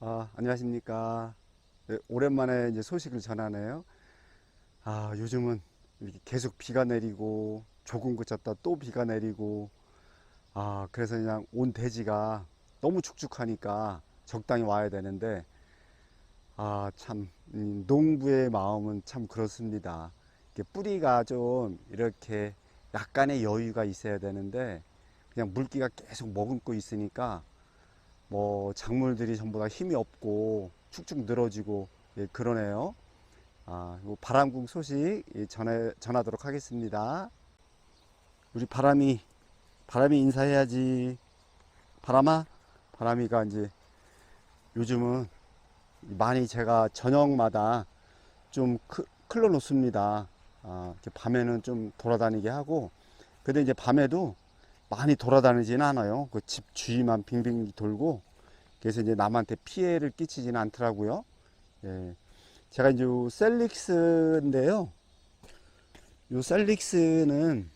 아, 안녕하십니까. 네, 오랜만에 이제 소식을 전하네요. 아, 요즘은 이렇게 계속 비가 내리고, 조금 그쳤다 또 비가 내리고, 아, 그래서 그냥 온 대지가 너무 축축하니까 적당히 와야 되는데, 아, 참, 음, 농부의 마음은 참 그렇습니다. 뿌리가 좀 이렇게 약간의 여유가 있어야 되는데, 그냥 물기가 계속 머금고 있으니까, 뭐 작물들이 전부 다 힘이 없고 축축 늘어지고 예, 그러네요. 아, 요 바람국 소식 예, 전해 전하도록 하겠습니다. 우리 바람이 바람이 인사해야지. 바람아, 바람이가 이제 요즘은 많이 제가 저녁마다 좀 크, 클러 놓습니다. 아, 밤에는 좀 돌아다니게 하고, 근데 이제 밤에도 많이 돌아다니지는 않아요. 그 집 주위만 빙빙 돌고 그래서 이제 남한테 피해를 끼치지는 않더라고요. 예. 제가 이제 요 셀릭스인데요. 요 셀릭스는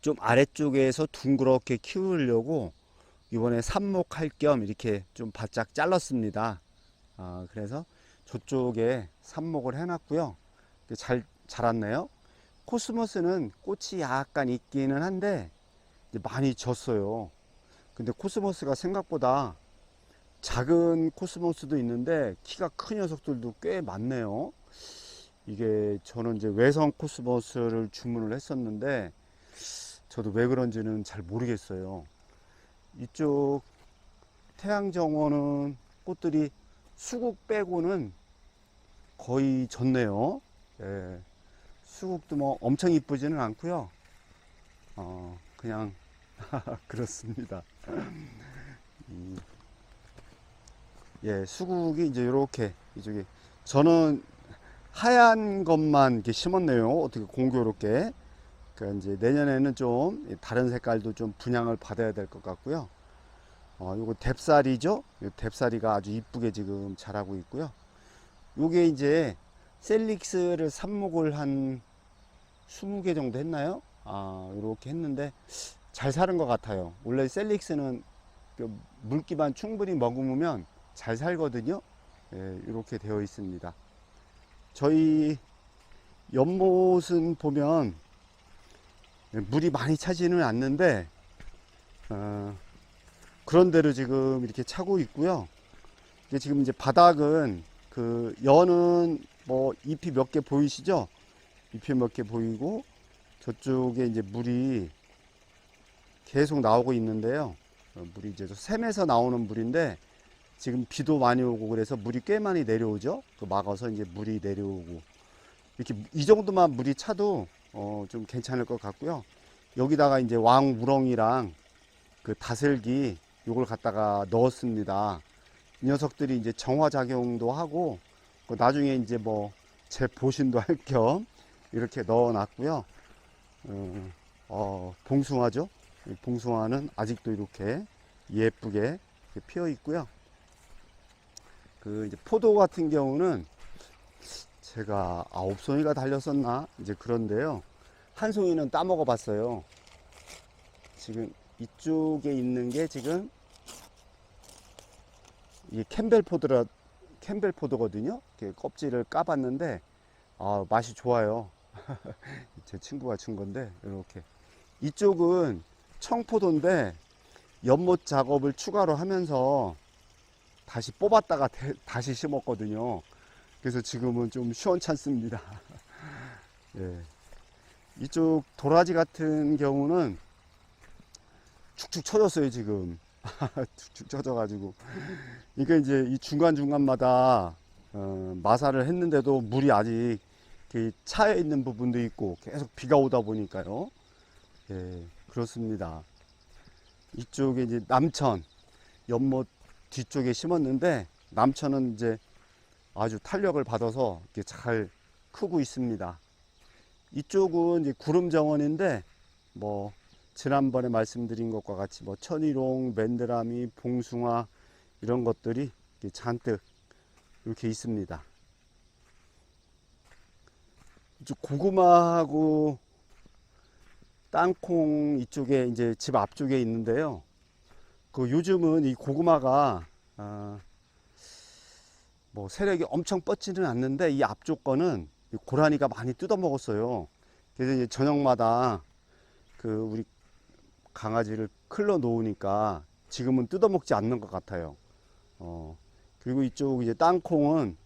좀 아래쪽에서 둥그렇게 키우려고 이번에 삽목할 겸 이렇게 좀 바짝 잘랐습니다. 아, 그래서 저쪽에 삽목을 해놨고요. 잘 자랐네요. 코스모스는 꽃이 약간 있기는 한데 많이 졌어요. 근데 코스모스가 생각보다 작은 코스모스도 있는데 키가 큰 녀석들도 꽤 많네요. 이게 저는 이제 외성 코스모스를 주문을 했었는데 저도 왜 그런지는 잘 모르겠어요. 이쪽 태양정원은 꽃들이 수국 빼고는 거의 졌네요. 예. 수국도 뭐 엄청 이쁘지는 않고요. 어, 그냥 그렇습니다. 음, 예, 수국이 이제 이렇게 이쪽에 저는 하얀 것만 이렇게 심었네요. 어떻게 공교롭게. 그러니까 이제 내년에는 좀 다른 색깔도 좀 분양을 받아야 될 것 같고요. 어, 요거? 요 뎁사리가 아주 이쁘게 지금 자라고 있고요. 요게 이제 셀릭스를 삽목을 한 20개 정도 했나요? 아, 이렇게 했는데 잘 사는 것 같아요. 원래 셀릭스는 그 물기만 충분히 머금으면 잘 살거든요. 예, 이렇게 되어 있습니다. 저희 연못은 보면 물이 많이 차지는 않는데 어, 그런 대로 지금 이렇게 차고 있고요. 이게 지금 이제 바닥은 그 연은 뭐 잎이 몇 개 보이시죠? 잎이 몇 개 보이고 저쪽에 이제 물이 계속 나오고 있는데요. 어, 물이 이제 저 샘에서 나오는 물인데 지금 비도 많이 오고 그래서 물이 꽤 많이 내려오죠. 그 막아서 이제 물이 내려오고 이렇게 이 정도만 물이 차도 어, 좀 괜찮을 것 같고요. 여기다가 이제 왕 우렁이랑 그 다슬기 요걸 갖다가 넣었습니다. 이 녀석들이 이제 정화 작용도 하고 그 나중에 이제 뭐 제 보신도 할 겸 이렇게 넣어놨고요. 어, 어, 봉숭아죠. 이 봉숭아는 아직도 이렇게 예쁘게 피어 있고요. 그 이제 포도 같은 경우는 제가 아홉 송이가 달렸었나 이제 그런데요. 한 송이는 따먹어 봤어요. 지금 이쪽에 있는 게 지금 이게 캠벨 포드라 캠벨 포도거든요. 이렇게 껍질을 까봤는데 아, 맛이 좋아요. 제 친구가 준 건데 이렇게 이쪽은 청포도인데 연못 작업을 추가로 하면서 다시 뽑았다가 대- 다시 심었거든요. 그래서 지금은 좀 시원찮습니다. 예. 이쪽 도라지 같은 경우는 축축 처졌어요 지금 축축 처져가지고 그러니까 이제 이 중간중간마다 어, 마사를 했는데도 물이 아직 이렇게 차에 있는 부분도 있고 계속 비가 오다 보니까요 예 그렇습니다 이쪽에 이제 남천 연못 뒤쪽에 심었는데 남천은 이제 아주 탄력을 받아서 이렇게 잘 크고 있습니다 이쪽은 이제 구름 정원인데 뭐 지난번에 말씀드린 것과 같이 뭐 천일홍, 맨드라미, 봉숭아 이런 것들이 이렇게 잔뜩 이렇게 있습니다. 고구마하고 땅콩 이쪽에 이제 집 앞쪽에 있는데요. 그 요즘은 이 고구마가 아, 뭐 세력이 엄청 뻗지는 않는데 이 앞쪽 거는 이 고라니가 많이 뜯어 먹었어요. 그래서 이제 저녁마다 그 우리 강아지를 클러 놓으니까 지금은 뜯어 먹지 않는 것 같아요. 어, 그리고 이쪽 이제 땅콩은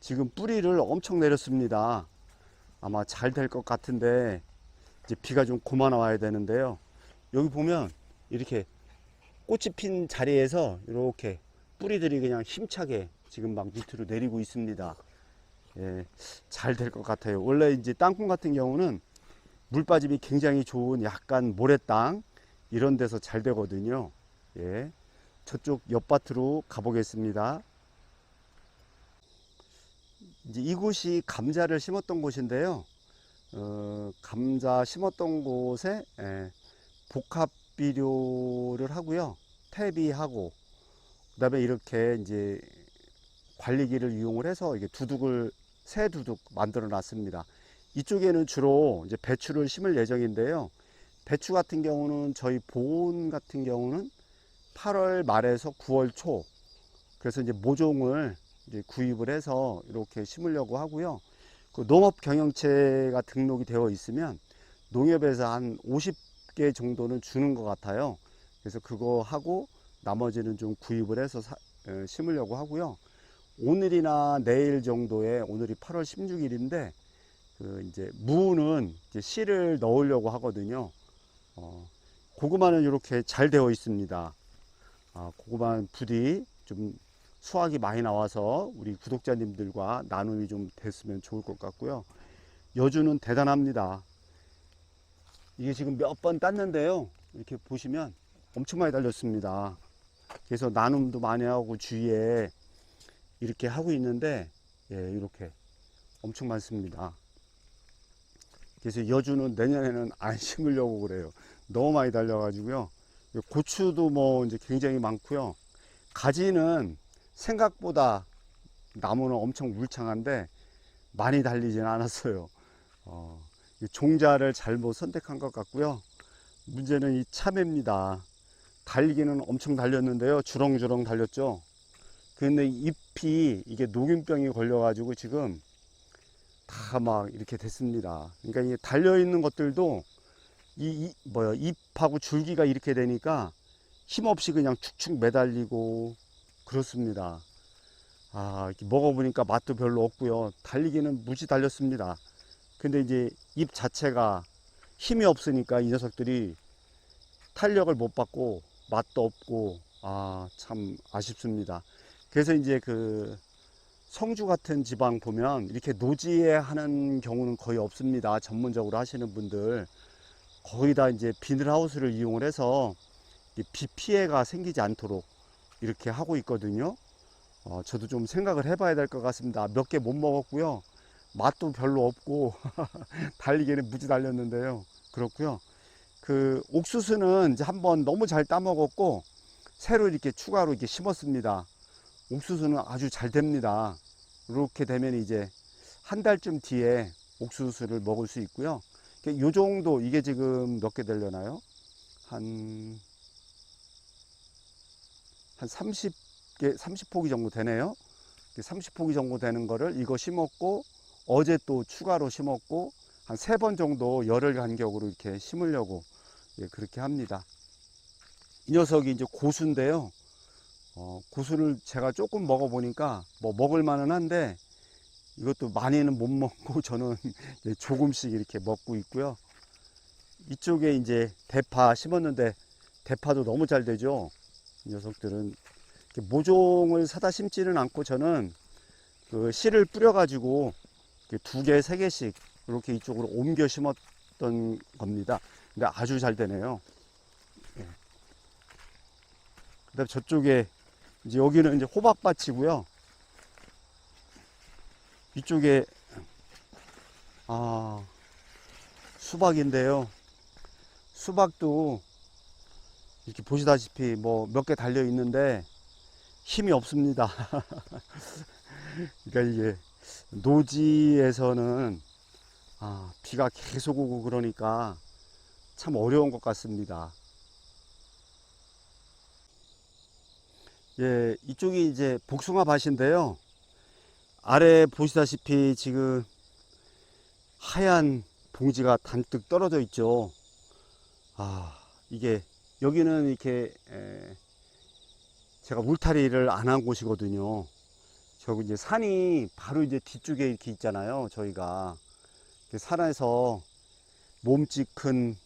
지금 뿌리를 엄청 내렸습니다. 아마 잘 될 것 같은데 이제 비가 좀 그만 와야 되는데요. 여기 보면 이렇게 꽃이 핀 자리에서 이렇게 뿌리들이 그냥 힘차게 지금 막 밑으로 내리고 있습니다. 예, 잘 될 것 같아요. 원래 이제 땅콩 같은 경우는 물 빠짐이 굉장히 좋은 약간 모래땅 이런 데서 잘 되거든요. 예, 저쪽 옆밭으로 가보겠습니다. 이제 이곳이 감자를 심었던 곳인데요. 어, 감자 심었던 곳에 예, 복합 비료를 하고요. 퇴비하고 그다음에 이렇게 이제 관리기를 이용을 해서 이게 두둑을 새 두둑 만들어 놨습니다. 이쪽에는 주로 이제 배추를 심을 예정인데요. 배추 같은 경우는 저희 보온 같은 경우는 8월 말에서 9월 초 그래서 이제 모종을 이제 구입을 해서 이렇게 심으려고 하고요. 그 농업 경영체가 등록이 되어 있으면 농협에서 한 50개 정도는 주는 것 같아요. 그래서 그거 하고 나머지는 좀 구입을 해서 사- 에, 심으려고 하고요. 오늘이나 내일 정도에 오늘이 8월 16일인데 그 이제 무는 이제 씨를 넣으려고 하거든요. 어, 고구마는 이렇게 잘 되어 있습니다. 아, 고구마 부디 좀 수확이 많이 나와서 우리 구독자님들과 나눔이 좀 됐으면 좋을 것 같고요. 여주는 대단합니다. 이게 지금 몇 번 땄는데요. 이렇게 보시면 엄청 많이 달렸습니다. 그래서 나눔도 많이 하고 주위에 이렇게 하고 있는데 예, 이렇게 엄청 많습니다. 그래서 여주는 내년에는 안 심으려고 그래요. 너무 많이 달려가지고요. 고추도 뭐 이제 굉장히 많고요. 가지는 생각보다 나무는 엄청 울창한데 많이 달리진 않았어요. 어, 이 종자를 잘못 선택한 것 같고요. 문제는 이 참외입니다. 달리기는 엄청 달렸는데요. 주렁주렁 달렸죠. 근데 잎이 이게 녹균병이 걸려가지고 지금 다 막 이렇게 됐습니다. 그러니까 이게 달려 있는 것들도 이, 이 뭐야 잎하고 줄기가 이렇게 되니까 힘없이 그냥 축축 매달리고 그렇습니다. 아 먹어보니까 맛도 별로 없고요. 달리기는 무지 달렸습니다. 근데 이제 잎 자체가 힘이 없으니까 이 녀석들이 탄력을 못 받고 맛도 없고 아 참 아쉽습니다. 그래서 이제 그 성주 같은 지방 보면 이렇게 노지에 하는 경우는 거의 없습니다. 전문적으로 하시는 분들 거의 다 이제 비닐하우스를 이용을 해서 이비 피해가 생기지 않도록 이렇게 하고 있거든요. 어, 저도 좀 생각을 해봐야 될 것 같습니다. 몇 개 못 먹었고요. 맛도 별로 없고 달리기는 무지 달렸는데요. 그렇고요. 그 옥수수는 이제 한번 너무 잘 따먹었고 새로 이렇게 추가로 이렇게 심었습니다. 옥수수는 아주 잘 됩니다. 이렇게 되면 이제 한 달쯤 뒤에 옥수수를 먹을 수 있고요. 요 정도 이게 지금 몇 개 되려나요? 한, 한 30개, 30포기 정도 되네요. 30포기 정도 되는 거를 이거 심었고 어제 또 추가로 심었고 한 세 번 정도 열흘 간격으로 이렇게 심으려고 예, 그렇게 합니다. 이 녀석이 이제 고수인데요. 어, 고수를 제가 조금 먹어보니까 뭐 먹을 만은 한데 이것도 많이는 못 먹고 저는 조금씩 이렇게 먹고 있고요. 이쪽에 이제 대파 심었는데 대파도 너무 잘 되죠. 이 녀석들은 모종을 사다 심지는 않고 저는 그 씨를 뿌려가지고 두 개, 세 개씩 이렇게 이쪽으로 옮겨 심었던 겁니다. 근데 아주 잘 되네요. 예. 그다음 저쪽에 이제 여기는 이제 호박밭이고요. 이쪽에 아 수박인데요. 수박도 이렇게 보시다시피 뭐 몇 개 달려 있는데 힘이 없습니다. 그러니까 이게 노지에서는 아, 비가 계속 오고 그러니까 참 어려운 것 같습니다. 예, 이쪽이 이제 복숭아 밭인데요. 아래 보시다시피 지금 하얀 봉지가 단뜩 떨어져 있죠. 아, 이게 여기는 이렇게 에, 제가 울타리를 안 한 곳이거든요. 저기 이제 산이 바로 이제 뒤쪽에 이렇게 있잖아요. 저희가 그 산에서 몸집 큰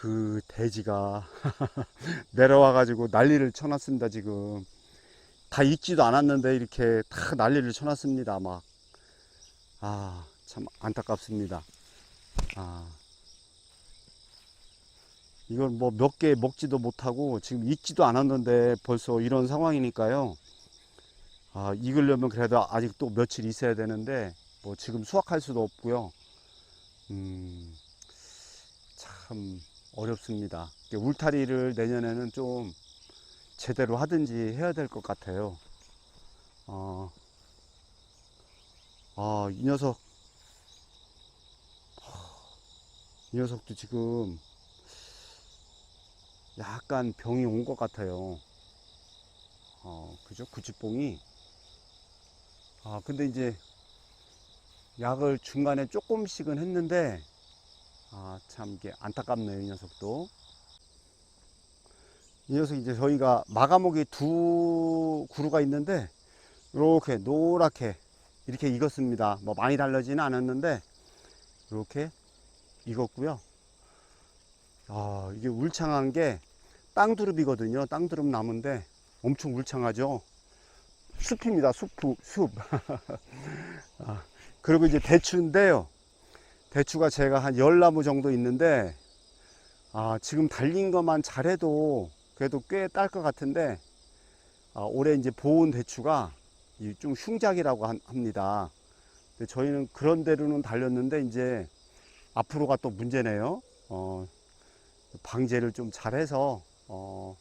그 돼지가 내려와 가지고 난리를 쳐놨습니다. 지금 다 익지도 않았는데 이렇게 다 난리를 쳐놨습니다. 막 아, 참 안타깝습니다. 아. 이걸 뭐 몇 개 먹지도 못하고 지금 익지도 않았는데 벌써 이런 상황이니까요. 아, 익으려면 그래도 아직 또 며칠 있어야 되는데 뭐 지금 수확할 수도 없고요. 음, 참 어렵습니다. 울타리를 내년에는 좀 제대로 하든지 해야 될 것 같아요. 어, 아, 이 녀석, 이 녀석도 지금 약간 병이 온 것 같아요. 어, 그죠? 구치뽕이. 아, 근데 이제 약을 중간에 조금씩은 했는데, 아, 참 이게 안타깝네요, 이 녀석도. 이 녀석 이제 저희가 마가목이 두 그루가 있는데, 이렇게 노랗게 이렇게 익었습니다. 뭐 많이 달라지는 않았는데, 이렇게 익었고요. 아, 이게 울창한 게 땅두릅이거든요. 땅두릅 나무인데 엄청 울창하죠. 숲입니다. 숲, 숲. 아, 그리고 이제 대추인데요. 대추가 제가 한 열나무 정도 있는데, 아, 지금 달린 것만 잘해도 그래도 꽤 딸 것 같은데, 아, 올해 이제 보온 대추가 이좀 흉작이라고 한- 합니다. 저희는 그런 대로는 달렸는데, 이제 앞으로가 또 문제네요. 어, 방제를 좀 잘해서 어,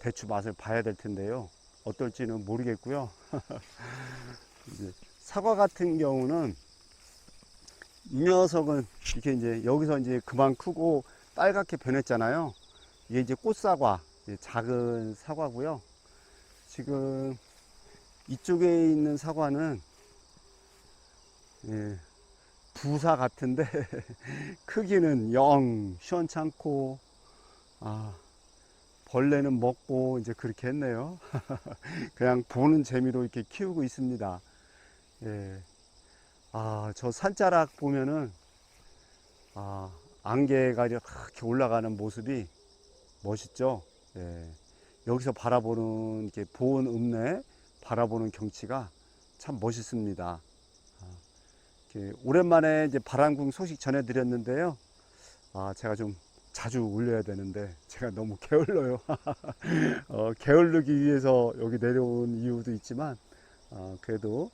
대추 맛을 봐야 될 텐데요. 어떨지는 모르겠고요. 사과 같은 경우는 이 녀석은 이렇게 이제 여기서 이제 그만 크고 빨갛게 변했잖아요. 이게 이제 꽃사과, 이제 작은 사과고요. 지금 이쪽에 있는 사과는 예, 부사 같은데 크기는 영 시원찮고 아 벌레는 먹고 이제 그렇게 했네요. 그냥 보는 재미로 이렇게 키우고 있습니다. 예. 아, 저 산자락 보면은 아, 안개가 이렇게 올라가는 모습이 멋있죠. 예. 여기서 바라보는 이렇게 보온 읍내 바라보는 경치가 참 멋있습니다. 이렇게 오랜만에 이제 바람궁 소식 전해드렸는데요. 아, 제가 좀 자주 올려야 되는데 제가 너무 게을러요. 어, 게을르기 위해서 여기 내려온 이유도 있지만 어, 그래도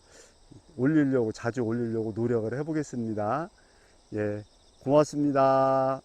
올리려고 자주 올리려고 노력을 해보겠습니다. 예, 고맙습니다.